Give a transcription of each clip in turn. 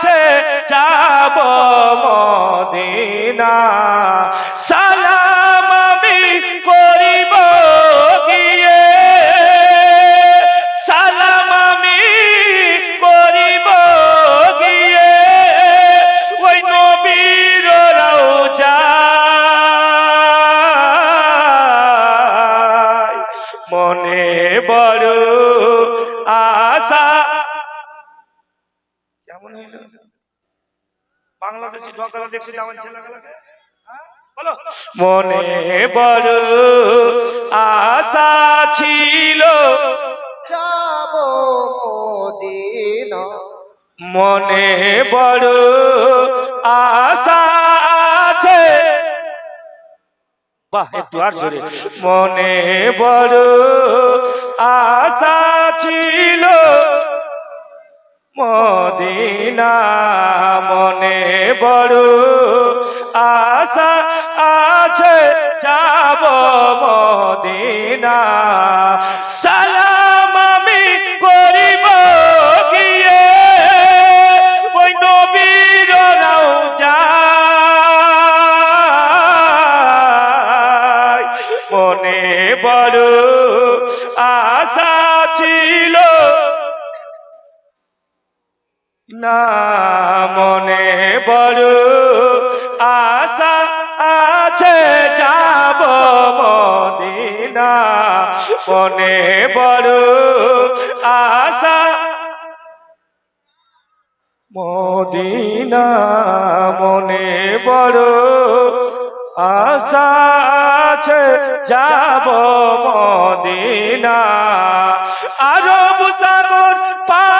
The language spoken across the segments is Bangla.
আছে যাব মদিনা। সালাম ছেলেগুলোকে? মনে বড় আশা ছিল। যাব মদিনা। মনে বড় আশা আছে। বাহ একটু আর জোরে। মনে বড় আশা ছিল। মদিনা মনে বড় আশা আছে যাব মদিনা। সালাম মনে বড় আশা। মদিনা মনে বড় আশা আছে যাব মদিনা। আরব সাগর পাড়ি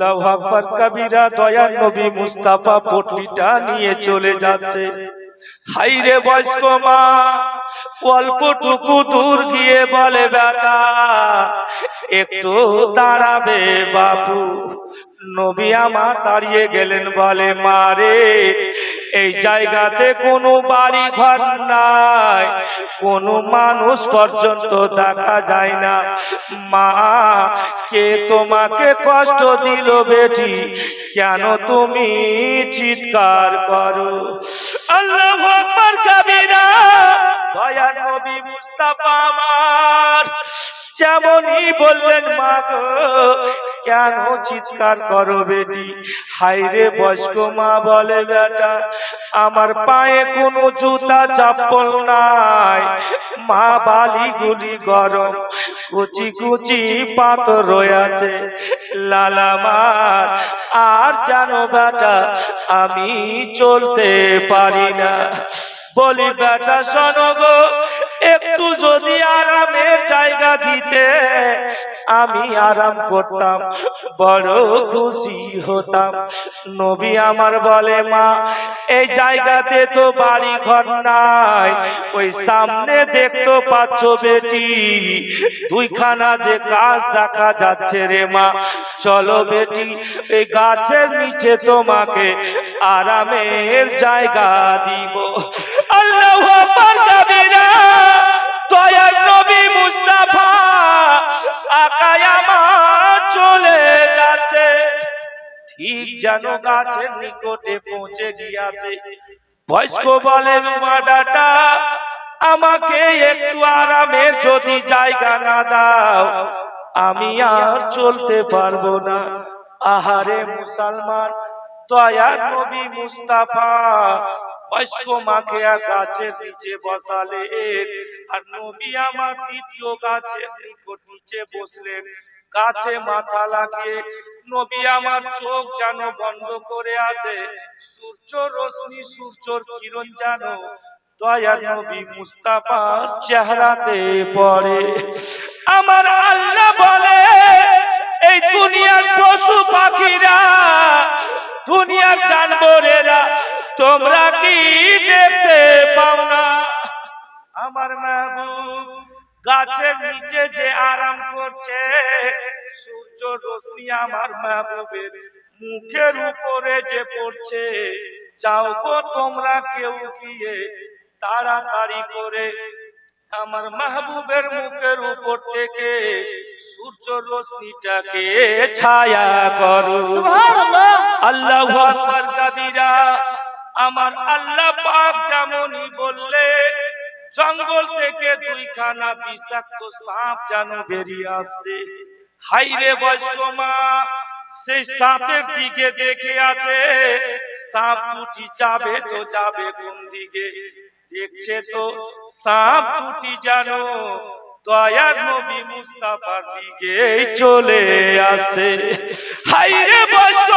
আল্লাহ আকবর কবিরা দয়া নবী মুস্তাফা পটলিটা নিয়ে চলে যাচ্ছে। হাইরে বয়স্ক মা, অল্পটুকু দূর গিয়ে বলে, বেটা, একটু দাঁড়াবে বাপু নবী আমার দাঁড়িয়ে গেলেন বলে মারে এই জায়গাতে কোনো বাড়ি ঘর নাই। কোনো মানুষ পর্যন্ত দেখা যায় না। মা, কে তোমাকে কষ্ট দিল বেটি? কেন তুমি চিৎকার করো? আল্লাহ দয়ার নবী মুস্তাফা যেমনই বললেন, মা গো, কেন চিৎকার করো বেটি? হাইরে বয়স্ক মা, বলে বেটা, আমার পায়ে কোনো জুতা চাপ্পল নাই। মা বালিগুলি গরম, কুচি কুচি পাথর রয়েছে লালা লালামার আর জানো বেটা, আমি চলতে পারি না। বলি বেটা শোনো গো একটু যদি আরামের জায়গা দিতে আমি আরাম করতাম, বড় খুশি হতাম। নবী আমার বলে, মা, এই জায়গাতে তো বাড়ি ঘর নাই, ওই সামনে দেখতে পাচ্ছ বেটি, দুইখানা যে গাছ দেখা যাচ্ছে রে মা। চলো বেটি, এই গাছের নিচে তোমাকে আরামের জায়গা দিব। আল্লাহ দয়ার নবী মুস্তাফা চলে যাচ্ছে। ঠিক যেন গাছের নিকটে পৌঁছে গিয়াছে। বয়স্ক বলে মা বেটা আমাকে একটু আরামের যদি জায়গা না দাও, আমি আর চলতে পারব না। আহারে মুসলমান, দয়ার নবী মুস্তাফা বয়স্ক মাকে গাছের নিচে বসালেন আর নবী আমার দ্বিতীয় গাছের নিকট নিচে বসলেন। গাছে মাথা লাগিয়ে নবী আমার চোখ যেন বন্ধ করে আছে। সূর্য রশ্মি, সূর্যর কিরণ যেন দয়ার নবী মুস্তাফার চেহারাতে পড়ে। আমার আল্লাহ বলে, এই দুনিয়ার পশু পাখিরা, দুনিয়ার জানবরেরা তোমরা কি দেখতে পাও না? আমার মাহবুব গাছের নিচে যে আরাম করছে সূর্য রশ্মি আমার মাহবুবের মুখের উপরে যে পড়ছে যাও গো তোমরা কেউ গিয়ে তাড়াতাড়ি করে। আমার মাহবুবের মুখের উপর থেকে সূর্য রশ্মিটাকে ছায়া করো। সুবহানাল্লাহ। আল্লাহু আকবার কাবীরা আমার আল্লাহ পাক যেমনই বললে, জঙ্গল থেকে দুইখানা বিষাক্ত সাপ যেন বেরিয়ে আসছে হাইরে বয়স্ক মা, সেই সাপের দিকে দেখে আছে, সাপ দুটি যাবে তো যাবে কোন দিকে। দেখছে তো সাপ দুটি জানো দয়ার নবী মুস্তাফার দিকে চলে আসে। হাইরে বয়স্ক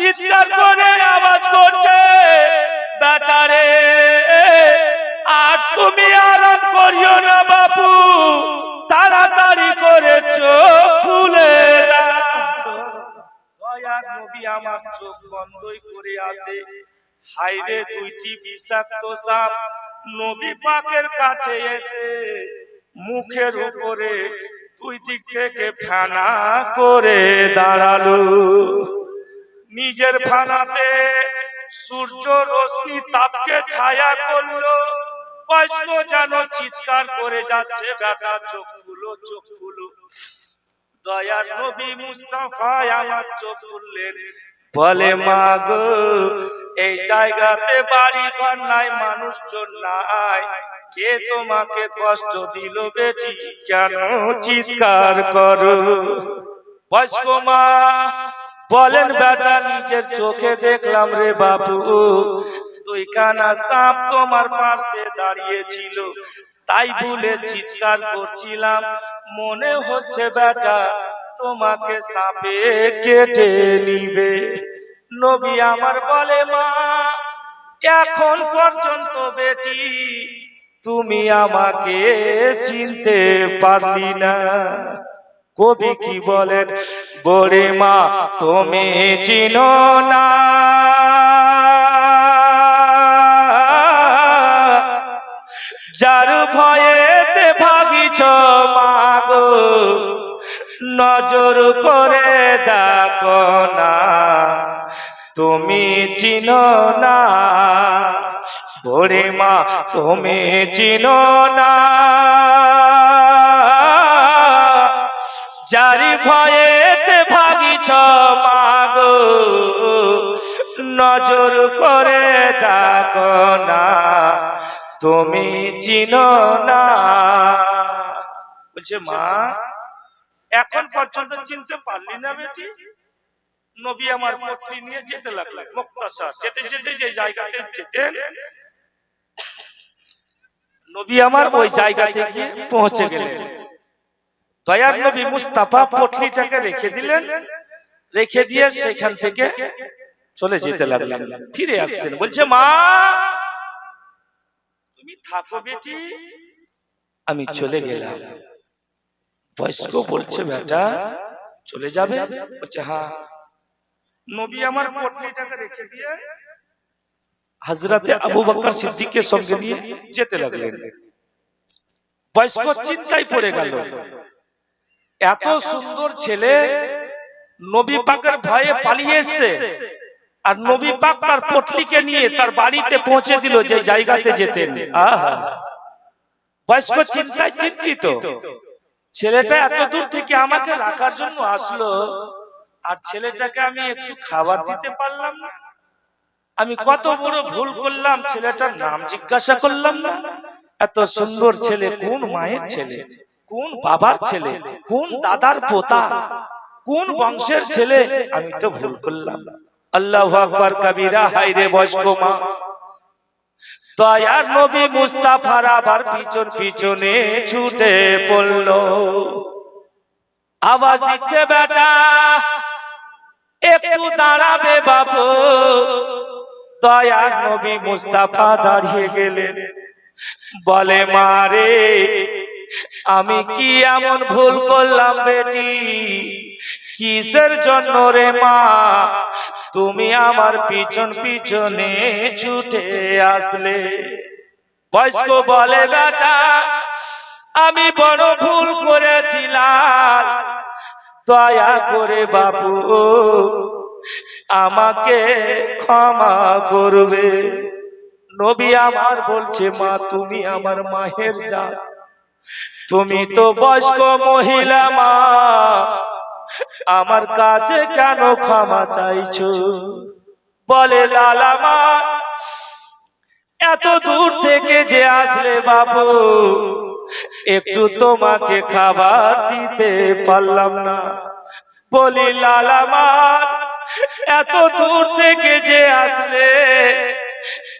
চিৎকার করে আওয়াজ করছে, বেটারে, আর তুমি আরাম করিও না বাপু, তাড়াতাড়ি করে চোখ খুলে। দয়ার নবী, আমার চোখ বন্ধই করে আছে হাইরে দুইটি বিষাক্ত সাপ নবী পাকের কাছে এসে মুখের উপরে দুই দিক থেকে ফানা করে দাঁড়াল নিজের ফানাতে সূর্য রশ্মি তাপকে ছায়া করল। বয়স্ক যেন চিৎকার করে যাচ্ছে বেটা চোখ খুলো চোখ খুলো দয়ার নবী মুস্তাফায় আমার চোখ খুললেন। বলে, মা গো, এই জায়গাতে বাড়ি ঘর নাই, মানুষজন নাই। কে তোমাকে কষ্ট দিল বেটি? কেন চিৎকার করো? বয়স্ক মা বলেন বেটা, নিজের চোখে দেখলাম রে বাপু। দুই কানা সাপ তোমার পাশে দাঁড়িয়েছিল। তাই বলে চিৎকার করছিলাম, মনে হচ্ছে বেটা, তোমাকে সাপে কেটে নিবে। নবী আমার বলে, মা, এখন পর্যন্ত বেটি, তুমি আমাকে চিনতে পারলি না। কবি কি বলেন? বড়ে মা, তুমি চিনো না। যার ভয়েতে ভাগিছ মাগো নজর করে দেখো না। তুমি চিনো না। বড়ে মা, তুমি চিনো না। যারি ভয়েতে ভাগিছ মাগো। নজর করে দেখো না, তুমি চিনো না। বলছে, মা, এখন পর্যন্ত চিনতে পারলি না বেটি? নবী আমার পটলি নিয়ে যেতে লাগলেন মুক্তাসার যেতে যেতে যে জায়গাতে যেতেন, নবী আমার ওই জায়গাতে গিয়ে পৌঁছে গেলেন। দয়ার নবী মুস্তাফা পটলিটাকে রেখে দিলেন, রেখে দিয়ে সেখান থেকে চলে যেতে লাগলেন। ফিরে আসছেন, বলছে, মা, তুমি থাকো বেটি, আমি চলে গেলাম। বয়স্ক বলছে, বেটা, চলে যাবে? বলছে হ্যাঁ। নবী আমার পটলিটাকে রেখে দিয়ে হাজরাতে আবু বকর সিদ্দিকের সঙ্গে নিয়ে যেতে লাগলেন। বয়স্ক চিন্তায় পড়ে গেল। এত সুন্দর ছেলে নবী পাকের ভয়ে পালিয়ে এসছে আর নবী পাক তার পটলিকে নিয়ে তার বাড়িতে পৌঁছে দিল যে জায়গাতে যেতেন। আহা। বয়স্ক চিন্তায় চিন্তিত। ছেলেটা এত দূর থেকে আমাকে রাখার জন্য আসলো। আর ছেলেটাকে আমি একটু খাবার দিতে পারলাম না। আমি কত বড় ভুল করলাম ছেলেটার নাম জিজ্ঞাসা করলাম না। এত সুন্দর ছেলে কোন মায়ের ছেলে? কোন বাবার ছেলে কোন দাদার পোতা কোন বংশের ছেলে আমি তো ভুল করলাম। আল্লাহ আকবার কবিরা হাইরে বয়স্ক মা। দয়ার নবী মুস্তাফার আবার পিছন পিছনে ছুটে পড়ল। আওয়াজ দিচ্ছে বেটা একটু দাঁড়াবে বাবু দয়ার নবী মুস্তাফা দাঁড়িয়ে গেলেন। বলে মারে আমি কি এমন ভুল করলাম বেটি? কিসের জন্য রে মা? তুমি আমার পিছন পিছনে ছুটে আসলে। বয়স্ক বলে বেটা আমি বড় ভুল করেছিলাম। দয়া করে বাবু আমাকে ক্ষমা করবে। নবী আমার বলছে মা তুমি আমার মায়ের জাত। তুমি তো বয়স্ক মহিলা মা। আমার কাছে কেন ক্ষমা চাইছো? বলে লালা মা এত দূর থেকে যে আসলে বাবু একটু তোমাকে খাবার দিতে পারলাম না। বলি লালা মা এত দূর থেকে যে আসলে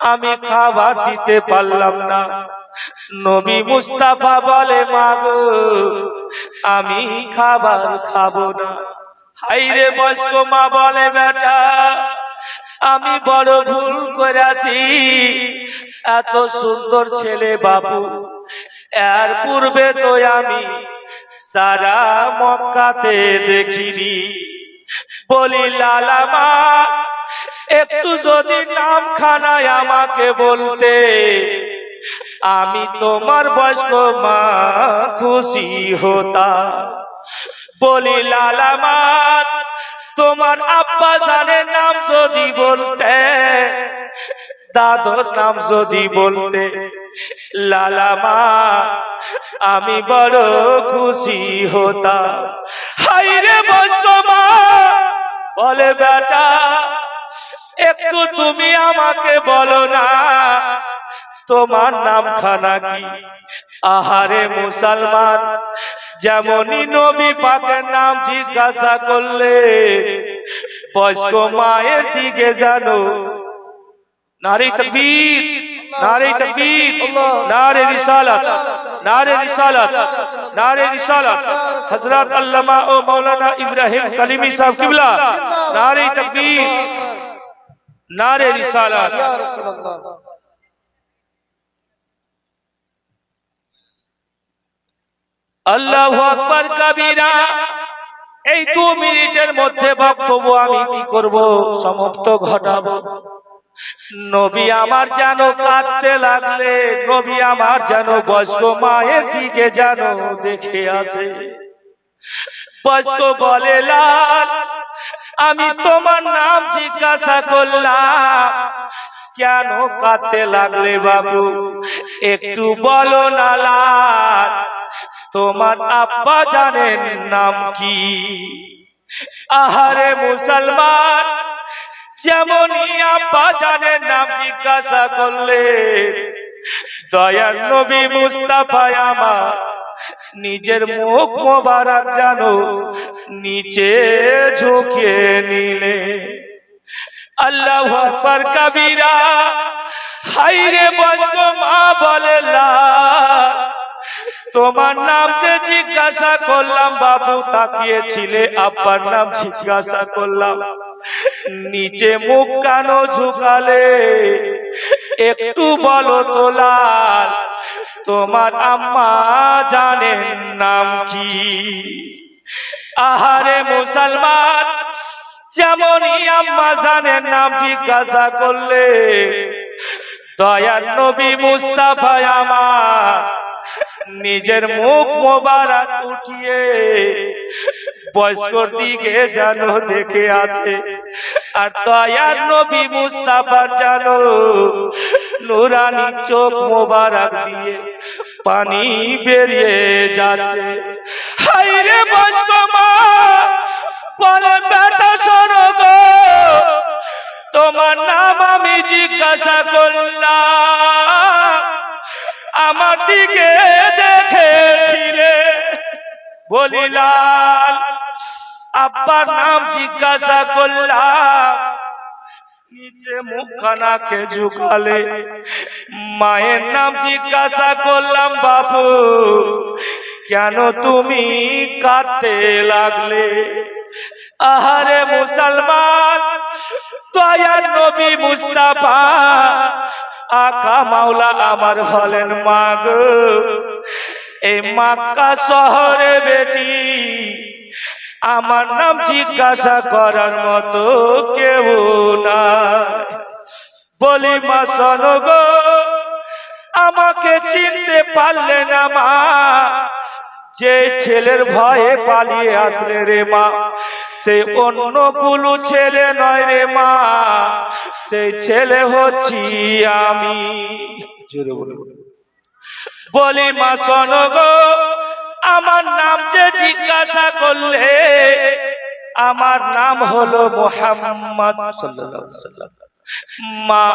আমি খাবার দিতে পারলাম না। নবী মুস্তাফা বলে আমি খাবার খাব না। হাইরে বয়স্ক মা বলে, বেটা, আমি বড় ভুল করেছি। এত সুন্দর ছেলে বাবু, এর পূর্বে তো আমি সারা মক্কাতে দেখিনি। বলি, লালা মা, একটু যদি নাম খানায় আমাকে বলতে আমি তোমার বয়স্ক মা খুশি হতা বলি লালামা তোমার আব্বা জানের নাম যদি বলতে, দাদর নাম যদি বলতে লালামা আমি বড় খুশি হতাম। হাইরে বয়স্ক মা, বলে, বেটা, একটু তুমি আমাকে বলো তোমার নাম খানা কি? আহারে মুসলমান, যেমনই নবী পাকের নাম জিজ্ঞাসা করলে, বয়স্ক মায়ের দিকে জানো নারী তকবীর নারী তকবীর, নারে রিসালাত নারে রিসালাত নারে রিসালাত। হযরত আল্লামা ও মাওলানা ইব্রাহিম কলিমি সাহেব কিবলা, নারে তকবীর, নারে রিসালাত। ইয়া রাসূলুল্লাহ আল্লাহু আকবার কবিরা। এই দু মিনিটের মধ্যে বক্তব্য আমি কি করব? সমাপ্ত ঘটাবো। নবী আমার যেন কাঁদতে লাগলে নবী আমার যেন বয়স্ক মায়ের দিকে যেন দেখে আছে। বয়স্ক বলে লাল আমি তোমার নাম জিজ্ঞাসা করলাম। কেন কাঁদতে লাগলে বাবু? একটু বলো না লাল। তোমার আব্বা জানেন নাম কি? আহারে মুসলমান, যেমনই আব্বা জানেন নাম জিজ্ঞাসা করলে, দয়ার নবী মুস্তাফা আমার নিজের মুখ মোবারক জানো নিচে ঝুঁকিয়ে নিলে। আল্লাহ আকবার কবিরা হাইরে বয়স্ক মা বলে, লা তোমার নাম যে জিজ্ঞাসা করলাম, বাবু তাকিয়েছিলে, আব্বার নাম জিজ্ঞাসা করলাম। নিচে মুখ কানো ঝুকালে? একটু বলো তোলাল তোমার আম্মা জানেন নাম কি? আহারে মুসলমান, যেমনই আম্মা জানেন নাম জিজ্ঞাসা করলে, দয়ার নবী মুস্তাফা আমার নিজের মুখ মোবারক উঠিয়ে বয়স্কর দিকে জানো দেখে আছে। আর দয়ার নবী মুস্তাফার জানো নুরানি চোখ মোবারক দিয়ে পানি বেরিয়ে যাচ্ছে। হাইরে বয়স্ক তোমার নাম আমি জিজ্ঞাসা করলাম। আমার দিকে দেখেছিলে বলিলাল আব্বার নাম জিজ্ঞাসা করলাম। নিচে মুখখানাকে ঝুকালে মায়ের নাম জিজ্ঞাসা করলাম বাবু কেন তুমি কাঁদতে লাগলে? আহারে মুসলমান, দয়ার নবী মুস্তাফা আকা মাওলা আমার হলেন মাগ। এই মাক্কা শহরে বেটি, আমার নাম জিজ্ঞাসা করার মতো কেউ না বলি, মা সনগ আমাকে চিনতে পারলেন মা। যে ছেলের ভয়ে পালিয়ে আসলে রে মা, সে অন্য কুলু ছেলে নয় রে মা সেই ছেলে হচ্ছি আমি বলে মা, শোনো গো, আমার নাম যে জিজ্ঞাসা করলে, আমার নাম হলো মোহাম্মদ সাল্লাল্লাহু আলাইহি ওয়াসাল্লাম। মা,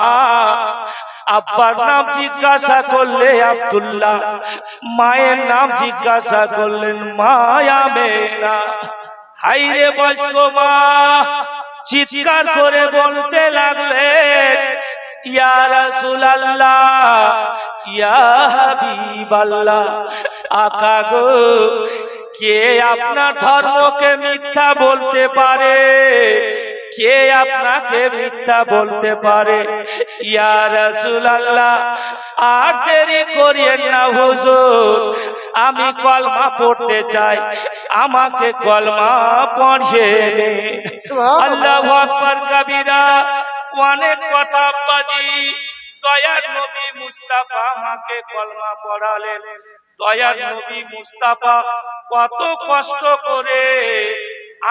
আব্বার নাম জিজ্ঞাসা করলে আব্দুল্লাহ, মায়ের নাম জিজ্ঞাসা করলেন, মায়া মেনা। হাইরে বয়স্ক মা, চিৎকার করে বলতে লাগলেন, ইয়া কে আপনার ধর্মকে মিথ্যা বলতে পারে? কে আপনাকে মিথ্যা বলতে পারে? ইয়া রাসূলুল্লাহ আর দেরি করিয়েন না হুজুর। আমি কলমা পড়তে চাই আমাকে কলমা পড়িয়ে আল্লাহ আল্লাহু আকবার কবিরা অনেক কথা আব্বাজি দয়ার নবী মুস্তাফা আমাকে কলমা পড়ালেন। দয়ার নবী মুস্তাফা কত কষ্ট করে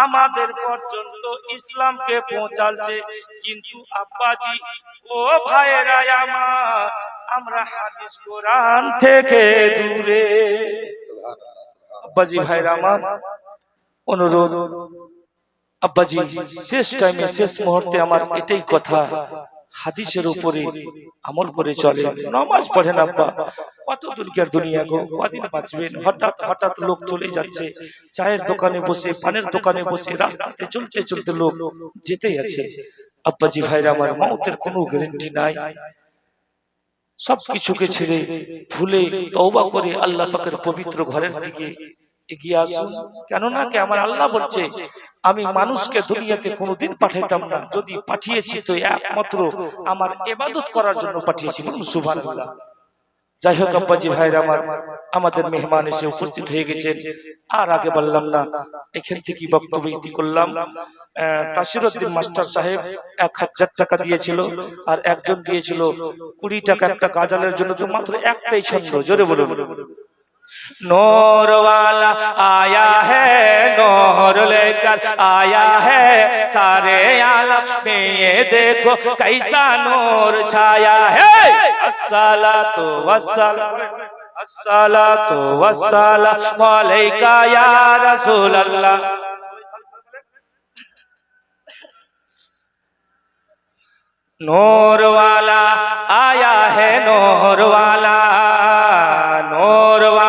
আমাদের পর্যন্ত ইসলামকে পৌঁছালছে কিন্তু আব্বাজি, ও ভাইরা আমার, আমরা হাদিস কোরআন থেকে দূরে। আব্বাজি ভাইরা আমার, অনুরোধ, আব্বাজি, শেষ টাইমে শেষ মুহূর্তে আমার এটাই কথা। হাদিসের উপরে আমল করে চলে। নামাজ পড়েন আব্বা। কত দুর্গের দুনিয়া গো কদিন বাঁচবেন? হঠাৎ হঠাৎ লোক চলে যাচ্ছে। চায়ের দোকানে বসে পানের দোকানে বসে রাস্তাতে চলতে চলতে লোক যেতেই আছে। আব্বাজি ভাইরা আমার মৌতের কোনো গ্যারেন্টি নাই। সব কিছুকে ছেড়ে ভুলে তওবা করে আল্লাহ পাকের পবিত্র ঘরের দিকে এগিয়ে আসুন। কেননা কি আমার আল্লাহ বলছে আমি মানুষকে দুনিয়াতে কোনোদিন পাঠাইতাম না। যদি পাঠিয়েছি তো একমাত্র আমার এবাদত করার জন্য পাঠিয়েছি। সুবহানাল্লাহ। যাই হোক আব্বাজি ভাইরা আমার আমাদের মেহমান এসে উপস্থিত হয়ে গেছেন। আর আগে বললাম না এখান থেকে বক্তব্য ইতি করলাম। আহ, তাসিরউদ্দিন মাস্টার সাহেব এক হাজার টাকা দিয়েছিল আর একজন দিয়েছিল কুড়ি টাকা একটা গাজালের জন্য। তো মাত্র একটাই ছন্দ জোরে বলুন। नोर वाला आया है, नोर लेकर आया है। सारे आलम में ये देखो, कैसा नोर छाया है। असला तो वसल असला तो वसला मौलिका या रसूल अल्लाह नूर वाला आया है, नोर वाला नोर वाला